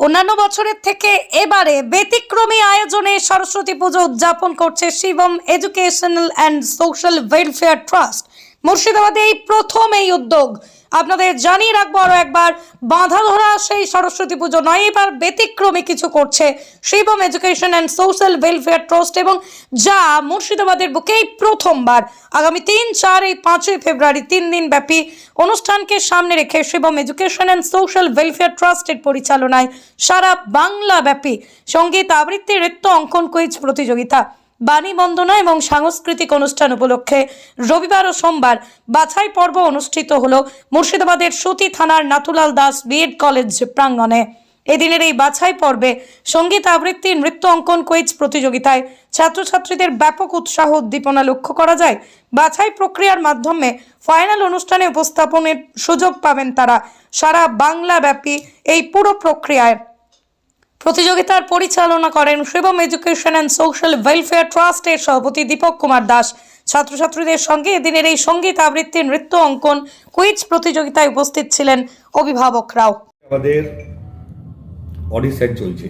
অন্যান্য বছরের থেকে এবারে ব্যতিক্রমী আয়োজনে সরস্বতী পুজো উদযাপন করছে Shivam educational and social welfare trust মুর্শিদাবাদে এই প্রথম এই উদ্যোগ। আপনাদের জানিয়ে রাখব আরও একবার, বাঁধা ধরা সেই সরস্বতী পুজো নয়, এবার ব্যতিক্রমী কিছু করছে Shivam education and social welfare trust এবং যা মুর্শিদাবাদের বুকেই প্রথমবার। আগামী তিন, চার, এই পাঁচই ফেব্রুয়ারি তিন দিন ব্যাপী অনুষ্ঠানকে সামনে রেখে Shivam education and social welfare ট্রাস্টের পরিচালনায় সারা বাংলা ব্যাপী সংগীত আবৃত্তি নৃত্য অঙ্কন কুইজ প্রতিযোগিতা। বাণী বন্দনা এবং সাংস্কৃতিক অনুষ্ঠান উপলক্ষে রবিবার ও সোমবার বাছাই পর্ব অনুষ্ঠিত হল মুর্শিদাবাদের সুতি থানার নাথুলাল দাস বিএড কলেজ প্রাঙ্গণে। এদিনের এই বাছাই পর্বে সংগীত আবৃত্তি নৃত্য অঙ্কন কুইজ প্রতিযোগিতায় ছাত্রছাত্রীদের ব্যাপক উৎসাহ উদ্দীপনা লক্ষ্য করা যায়। বাছাই প্রক্রিয়ার মাধ্যমে ফাইনাল অনুষ্ঠানে উপস্থাপনের সুযোগ পাবেন তারা। সারা বাংলা ব্যাপী এই পুরো প্রক্রিয়ায় প্রতিযোগিতার পরিচালনা করেন Shivam education and social welfare ট্রাস্টের সভাপতি দীপক কুমার দাস। ছাত্রছাত্রীদের সঙ্গে এদিনের এই সংগীত আবৃত্তি নৃত্য অঙ্কন কুইজ প্রতিযোগিতায় উপস্থিত ছিলেন অভিভাবকরাও আমাদের অডিশন চলছে।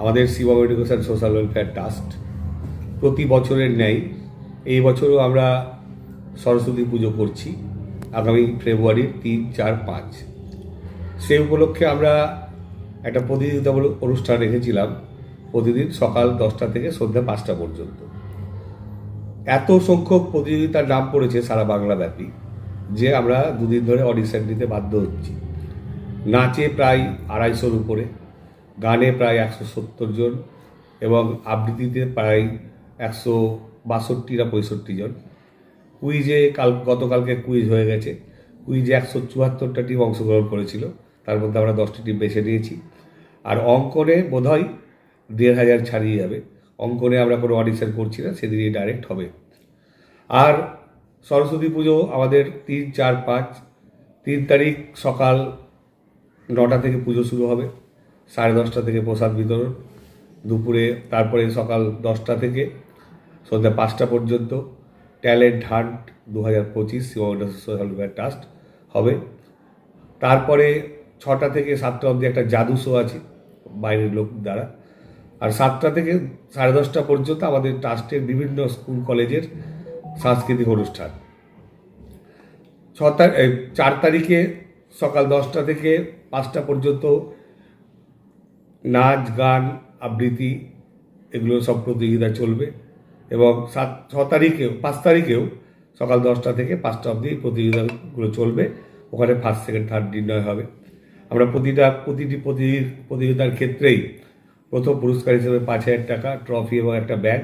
আমাদের Shivam education social welfare trust প্রতি বছরের ন্যায় এই বছরও আমরা সরস্বতী পুজো করছি। আগামী ফেব্রুয়ারির তিন, চার, পাঁচ। সেই উপলক্ষে আমরা একটা প্রতিযোগিতামূলক অনুষ্ঠান রেখেছিলাম প্রতিদিন সকাল দশটা থেকে সন্ধ্যা পাঁচটা পর্যন্ত। এত সংখ্যক প্রতিযোগিতার নাম পড়েছে সারা বাংলা ব্যাপী যে আমরা দুদিন ধরে অডিশন নিতে বাধ্য হচ্ছি। নাচে প্রায় আড়াইশোর উপরে, গানে প্রায় একশো সত্তর জন এবং আবৃত্তিতে প্রায় একশো বাষট্টি না পঁয়ষট্টি জন। কুইজে কাল, গতকালকে কুইজ হয়ে গেছে। কুইজে একশো চুয়াত্তরটা টিম অংশগ্রহণ করেছিল। তার মধ্যে আমরা দশটি টিম বেছে নিয়েছি। আর অঙ্কনে বোধহয় দেড় হাজার ছাড়িয়ে যাবে। অঙ্কনে আমরা কোনো অডিশন করছি না, সেদিনই ডাইরেক্ট হবে। আর সরস্বতী পুজো আমাদের তিন, চার, পাঁচ, তিন তারিখ সকাল নটা থেকে পুজো শুরু হবে, সাড়ে দশটা থেকে প্রসাদ বিতরণ, দুপুরে তারপরে সকাল দশটা থেকে সন্ধ্যা পাঁচটা পর্যন্ত ট্যালেন্ট হান্ট দু হাজার পঁচিশ সোশ্যাল ট্রাস্ট হবে। তারপরে ছটা থেকে সাতটা অবধি একটা জাদু শো আছে বাইরের লোক দ্বারা। আর সাতটা থেকে সাড়ে দশটা পর্যন্ত আমাদের ট্রাস্টের বিভিন্ন স্কুল, কলেজের সাংস্কৃতিক অনুষ্ঠান। ছ চার তারিখে সকাল দশটা থেকে পাঁচটা পর্যন্ত নাচ, গান, আবৃত্তি এগুলো সব প্রতিযোগিতা চলবে এবং সাত, ছ তারিখেও, পাঁচ তারিখেও সকাল দশটা থেকে পাঁচটা অবধি প্রতিযোগিতাগুলো চলবে। ওখানে ফার্স্ট সেকেন্ড থার্ড নির্ণয় হবে। আমরা প্রতিটা প্রতিটি প্রতি- প্রতিযোগিতার ক্ষেত্রেই প্রথম পুরস্কার হিসেবে পাঁচ হাজার টাকা ট্রফি এবং একটা ব্যাগ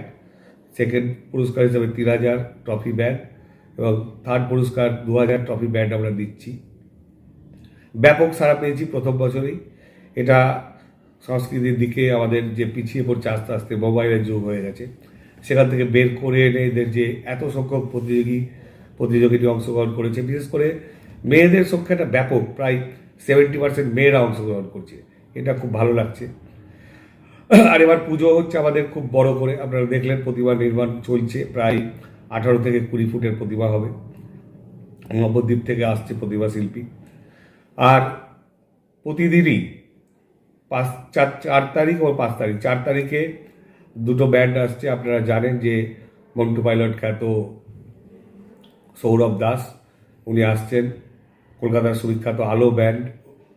সেকেন্ড পুরস্কার হিসেবে তিন হাজার ট্রফি ব্যাগ এবং থার্ড পুরস্কার দু হাজার ট্রফি ব্যান্ড আমরা দিচ্ছি। ব্যাপক সাড়া পেয়েছি প্রথম বছরেই। এটা সংস্কৃতির দিকে আমাদের যে পিছিয়ে পড়ছে আস্তে আস্তে মোবাইলের যুগ হয়ে গেছে। সেখান থেকে বের করে এনে এদের যে এত সংখ্যক প্রতিযোগী প্রতিযোগিনী অংশগ্রহণ করেছে, বিশেষ করে মেয়েদের সংখ্যাটা ব্যাপক, প্রায় সেভেন্টি পার্সেন্ট মেয়েরা অংশগ্রহণ করছে। এটা খুব ভালো লাগছে। আর এবার পুজো হচ্ছে আমাদের খুব বড় করে। আপনারা দেখলেন প্রতিমা নির্মাণ চলছে। প্রায় আঠারো থেকে কুড়ি ফুটের প্রতিমা হবে। নবদ্বীপ থেকে আসছে প্রতিমা শিল্পী। আর প্রতিদিনই পাঁচ, চার চার তারিখ ও পাঁচ তারিখ, চার তারিখে দুটো ব্যান্ড আসছে। আপনারা জানেন যে মন্টু পাইলট খ্যাত সৌরভ দাস, উনি আসছেন। কলকাতার সুবিখ্যাত আলো ব্যান্ড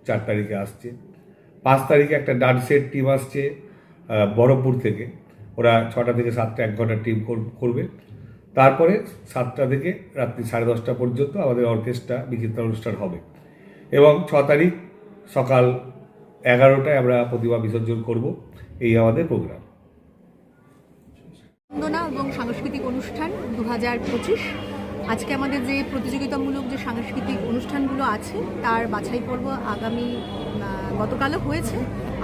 চার তারিখে আসছে। পাঁচ তারিখে একটা ডান্সের টিম আসছে আহ, বহরমপুর থেকে। ওরা ছটা থেকে সাতটা এক ঘণ্টা টিম করবে। তারপরে সাতটা থেকে রাত্রি সাড়ে দশটা পর্যন্ত আমাদের অর্কেস্ট্রা বিচিত্র অনুষ্ঠান হবে। এবং ছ তারিখ সকাল এগারোটায় আমরা প্রতিমা বিসর্জন করব। এই আমাদের প্রোগ্রাম। বন্দনা এবং সাংস্কৃতিক অনুষ্ঠান দু হাজার পঁচিশ। আজকে আমাদের যে প্রতিযোগিতামূলক যে সাংস্কৃতিক অনুষ্ঠানগুলো আছে, তার বাছাই পর্ব আগামী গতকালও হয়েছে।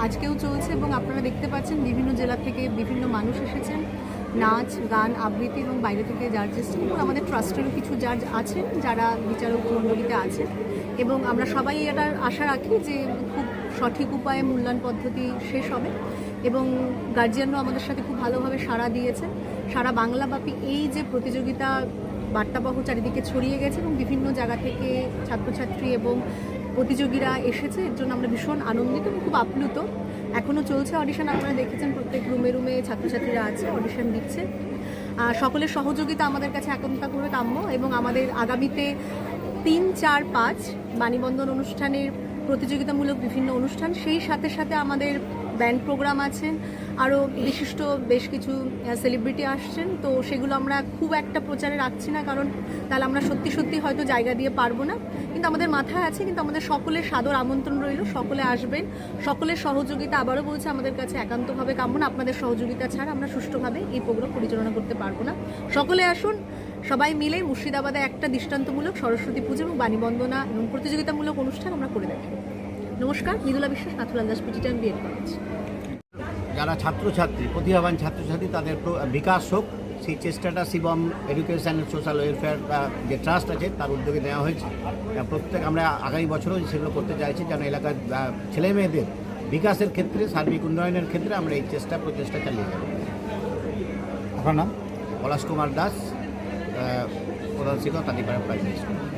আজকেও চলছে এবং আপনারা দেখতে পাচ্ছেন বিভিন্ন জেলা থেকে বিভিন্ন মানুষ এসেছেন। নাচ, গান, আবৃত্তি এবং বাইরে থেকে এসেছেন এবং আমাদের ট্রাস্টেরও কিছু জাজ আছেন যারা বিচারক মণ্ডলীতে আছেন। এবং আমরা সবাই এটার আশা রাখি যে খুব সঠিক উপায়ে মূল্যায়ন পদ্ধতি শেষ হবে এবং গার্জিয়ানরাও আমাদের সাথে খুব ভালোভাবে সাড়া দিয়েছে সারা বাংলাব্যাপী এই যে প্রতিযোগিতা বার্তাবহ চারিদিকে ছড়িয়ে গেছে এবং বিভিন্ন জায়গা থেকে ছাত্রছাত্রী এবং প্রতিযোগীরা এসেছে। এর জন্য আমরা ভীষণ আনন্দিত এবং খুব আপ্লুত। এখনও চলছে অডিশন আপনারা দেখেছেন প্রত্যেক রুমে রুমে ছাত্রছাত্রীরা আছে অডিশন দিচ্ছে। সকলের সহযোগিতা আমাদের কাছে একান্তভাবে কাম্য এবং আমাদের আগামীতে তিন, চার, পাঁচ বাণীবন্ধন অনুষ্ঠানের প্রতিযোগিতামূলক বিভিন্ন অনুষ্ঠান। সেই সাথে সাথে আমাদের ব্যান্ড প্রোগ্রাম আছে। আরও বিশিষ্ট বেশ কিছু সেলিব্রিটি আসছেন। তো সেগুলো আমরা খুব একটা প্রচারে রাখছি না কারণ তাহলে আমরা সত্যি সত্যি হয়তো জায়গা দিয়ে পারব না। কিন্তু আমাদের মাথায় আছে, কিন্তু আমাদের সকলের সাদর আমন্ত্রণ রইল, সকলে আসবেন। সকলের সহযোগিতা আবারও বলছে, আমাদের কাছে একান্তভাবে কাম্য না আপনাদের সহযোগিতা ছাড়া আমরা সুষ্ঠুভাবে এই প্রোগ্রাম পরিচালনা করতে পারব না। সকলে আসুন সবাই মিলে মুর্শিদাবাদে একটা দৃষ্টান্তমূলক সরস্বতী পুজো এবং বাণীবন্দনা এবং প্রতিযোগিতামূলক অনুষ্ঠান আমরা করে দেখাবো নমস্কার মৃদুলা বিশ্বাস নাথুলাল দাস পিটিটান বিএড কলেজ। যারা ছাত্রছাত্রী প্রতিভাবান ছাত্রছাত্রী তাদের বিকাশ হোক সেই চেষ্টাটা শিবম এডুকেশন সোশ্যাল ওয়েলফেয়ার যে ট্রাস্ট আছে তার উদ্যোগে নেওয়া হয়েছে। প্রত্যেক আমরা আগামী বছরও সেগুলো করতে চাইছি যেন এলাকার ছেলে মেয়েদের বিকাশের ক্ষেত্রে সার্বিক উন্নয়নের ক্ষেত্রে আমরা এই চেষ্টা প্রচেষ্টা চালিয়ে যাব। আপনার নাম? পলাশ Kumar Das. eh, orang Singapura tak diperhatikan